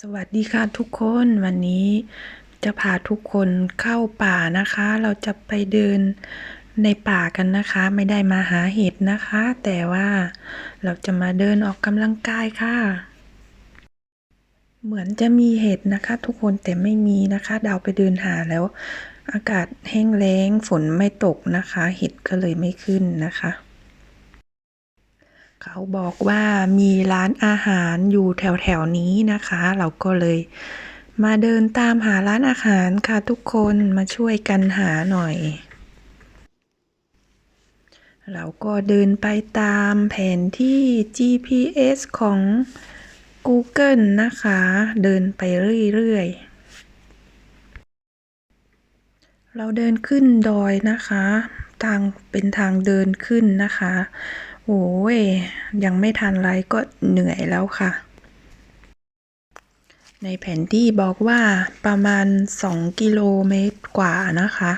สวัสดีค่ะทุกคนวันนี้จะพาทุกคนเข้าป่านะคะ เราจะไปเดินในป่ากันนะคะ ไม่ได้มาหาเห็ดนะคะ แต่ว่าเราจะมาเดินออกกำลังกายค่ะ เหมือนจะมีเห็ดนะคะ ทุกคนแต่ไม่มีนะคะเดาไปเดินหาแล้ว อากาศแห้งแล้งฝนไม่ตกนะคะ เห็ดก็เลยไม่ขึ้นนะคะ เขาบอกว่ามีร้านอาหารอยู่แถวๆนี้นะคะ เราก็เลยมาเดินตามหาร้านอาหารค่ะทุกคนมาช่วยกันหาหน่อย เราก็เดินไปตามแผนที่ GPS ของ Google นะคะ เดินไปเรื่อยๆเราเดินขึ้นดอยนะคะ ทางเป็นทางเดินขึ้นนะคะ โอ้ยยังไม่ทันไรก็เหนื่อยแล้วค่ะ ในแผนที่บอกว่าประมาณ 2 กิโลเมตรกว่านะคะ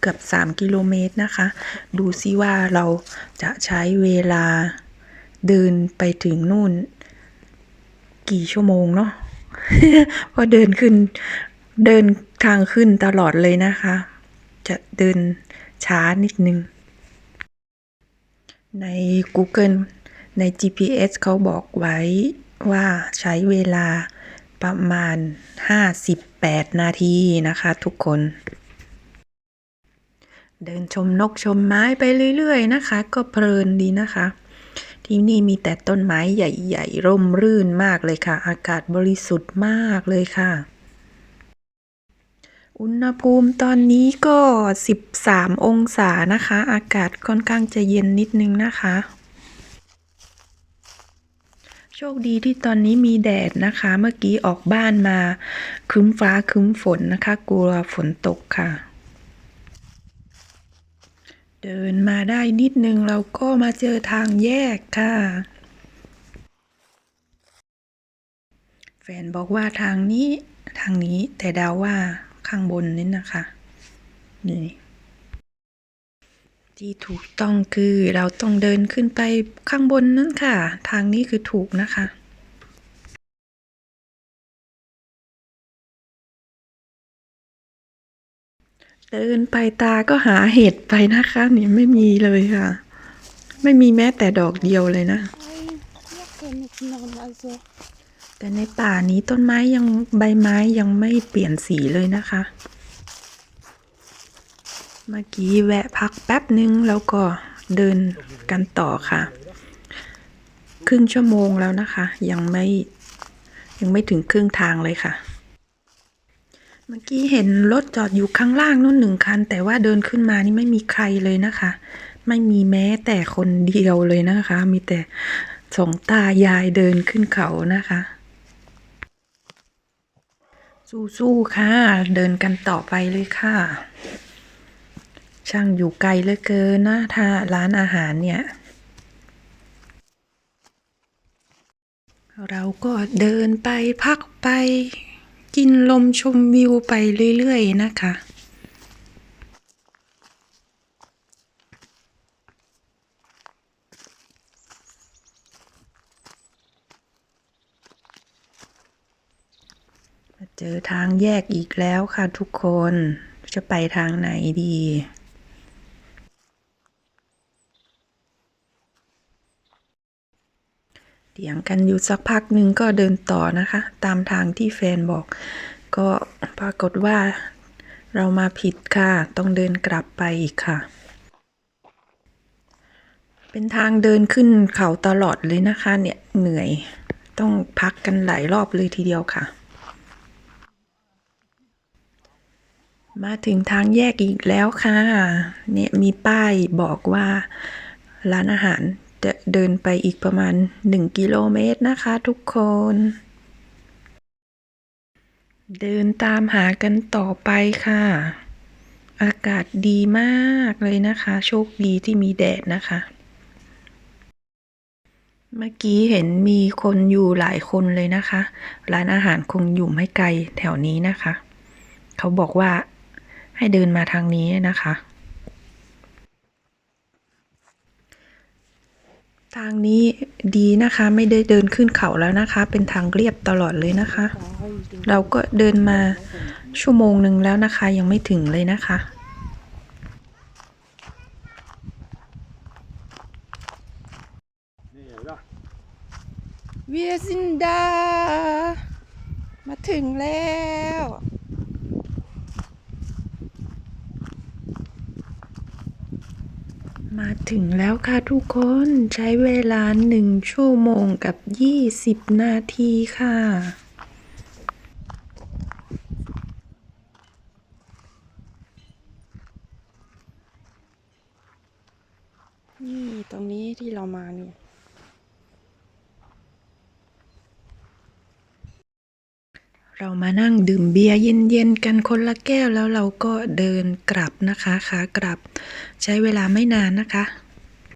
เกือบ 3 กิโลเมตรนะคะ ดูซิว่าเราจะใช้เวลาเดินไปถึงนู่น กี่ชั่วโมงเนาะเพราะเดินขึ้นเดินทางขึ้นตลอดเลยนะคะ จะเดินช้านิดนึง ใน Google ใน GPS เขาบอกไว้ว่าใช้เวลาประมาณ 58 นาทีนะคะทุกคน เดินชมนกชมไม้ไปเรื่อยๆนะคะ ก็เพลินดีนะคะ ที่นี่มีแต่ต้นไม้ใหญ่ๆ ร่มรื่นมากเลยค่ะ อากาศบริสุทธิ์มากเลยค่ะ อุณหภูมิตอนนี้ก็ 13 องศานะคะ อากาศค่อนข้างจะเย็นนิดนึงนะคะ โชคดีที่ตอนนี้มีแดดนะคะ เมื่อกี้ออกบ้านมาคึ้มฟ้าคึ้มฝนนะคะ กลัวฝนตกค่ะ เดินมาได้นิดนึงเราก็มาเจอทางแยกค่ะแฟนบอกว่าทางนี้ทางนี้แต่เดาว่า ข้างบนนี่นะคะ นี่ ที่ถูกต้องคือเราต้องเดินขึ้นไปข้างบนนั่นค่ะ ทางนี้คือถูกนะคะเดินไปตาก็หาเห็ดไปนะคะ นี่ไม่มีเลยค่ะ ไม่มีแม้แต่ดอกเดียวเลยนะ แต่ในป่านี้ต้นไม้ยังใบไม้ยังไม่เปลี่ยนสีเลยนะคะ เมื่อกี้แวะพักแป๊บนึงแล้วก็เดินกันต่อค่ะ ครึ่งชั่วโมงแล้วนะคะ ยังไม่ยังไม่ถึงครึ่งทางเลยค่ะ เมื่อกี้เห็นรถจอดอยู่ข้างล่างนู่นหนึ่งคัน แต่ว่าเดินขึ้นมานี่ไม่มีใครเลยนะคะ ไม่มีแม้แต่คนเดียวเลยนะคะ มีแต่สองตายายเดินขึ้นเขานะคะ สู้ๆค่ะ เดินกันต่อไปเลยค่ะ ช่างอยู่ไกลเหลือเกินนะถ้าร้านอาหารเนี่ย เราก็เดินไปพักไป กินลมชมวิวไปเรื่อยๆนะคะ เจอทางแยกอีกแล้วค่ะทุกคนจะไปทางไหนดี เถียงกันอยู่สักพักหนึ่งก็เดินต่อนะคะ ตามทางที่แฟนบอก ก็ปรากฏว่าเรามาผิดค่ะ ต้องเดินกลับไปอีกค่ะ เป็นทางเดินขึ้นเขาตลอดเลยนะคะ เนี่ยเหนื่อย ต้องพักกันหลายรอบเลยทีเดียวค่ะ มาถึงทางแยกอีกแล้วค่ะ เนี่ยมีป้ายบอกว่าร้านอาหารจะเดินไปอีกประมาณ 1 กิโลเมตรนะคะทุกคน เดินตามหากันต่อไปค่ะ อากาศดีมากเลยนะคะ โชคดีที่มีแดดนะคะ เมื่อกี้เห็นมีคนอยู่หลายคนเลยนะคะ ร้านอาหารคงอยู่ไม่ไกลแถวนี้นะคะ เขาบอกว่า ให้เดินมาทางนี้นะคะ ทางนี้ดีนะคะไม่ได้เดินขึ้นเขาแล้วนะคะ เป็นทางเรียบตลอดเลยนะคะ เราก็เดินมาชั่วโมงหนึ่งแล้วนะคะ ยังไม่ถึงเลยนะคะเวียซินดา มาถึงแล้ว มาถึงแล้วค่ะทุกคนใช้เวลาหนึ่งชั่วโมงกับยี่สิบนาทีค่ะนี่ตรงนี้ที่เรามาเนี่ย เรามานั่งดื่มเบียร์เย็นๆกันคนละแก้วแล้วเราก็เดินกลับนะคะขากลับ ใช้เวลาไม่นานนะคะ